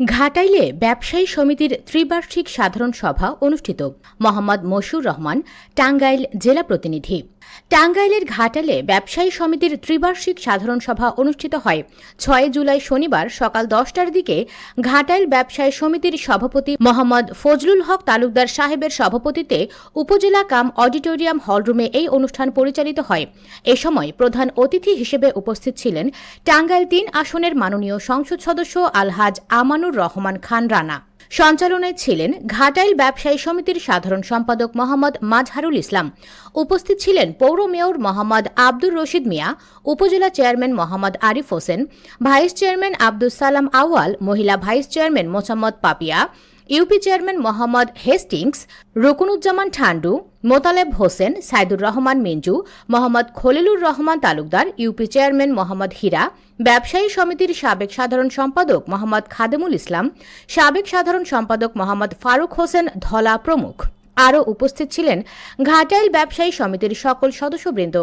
ঘাটাইলে ব্যবসায়ী সমিতির ত্রিবার্ষিক সাধারণ সভা অনুষ্ঠিত। মোহাম্মদ মশুর রহমান টাঙ্গাইল জেলা প্রতিনিধি। টাঙ্গাইলের ঘাটালে ব্যবসায়ী সমিতির ত্রিবার্ষিক সাধারণ সভা অনুষ্ঠিত হয়। ছয় জুলাই শনিবার সকাল দশটার দিকে ঘাটাইল ব্যবসায়ী সমিতির সভাপতি মোহাম্মদ ফজলুল হক তালুকদার সাহেবের সভাপতিতে উপজেলা কাম অডিটোরিয়াম হলরুমে এই অনুষ্ঠান পরিচালিত হয়। এ সময় প্রধান অতিথি হিসেবে উপস্থিত ছিলেন টাঙ্গাইল তিন আসনের মাননীয় সংসদ সদস্য আলহাজ আমানুর রহমান খান রানা। সঞ্চালনায় ছিলেন ঘাটাইল ব্যবসায়ী সমিতির সাধারণ সম্পাদক মোহাম্মদ মাজহারুল ইসলাম। উপস্থিত ছিলেন পৌর mayor Mohammad Abdur Rashid Mia, Upazila chairman Mohammad Arif Hossain, vice chairman Abdul Salam Awal মহিলা vice chairman Mosammat Papiya UP chairman Mohammad Hastings, Rukunuzzaman Thandu, Motaleb Hossain, Saidur Rahman Minju, Mohammad Khalilur Rahman Talukdar, UP chairman Mohammad Hira, ব্যবসায়ী সমিতির সাবেক সাধারণ সম্পাদক মোহাম্মদ খাদেমুল ইসলাম, সাবেক সাধারণ সম্পাদক মোহাম্মদ ফারুক হোসেন ধলা প্রমুখ। আরও উপস্থিত ছিলেন ঘাটাইল ব্যবসায়ী সমিতির সকল সদস্যবৃন্দ।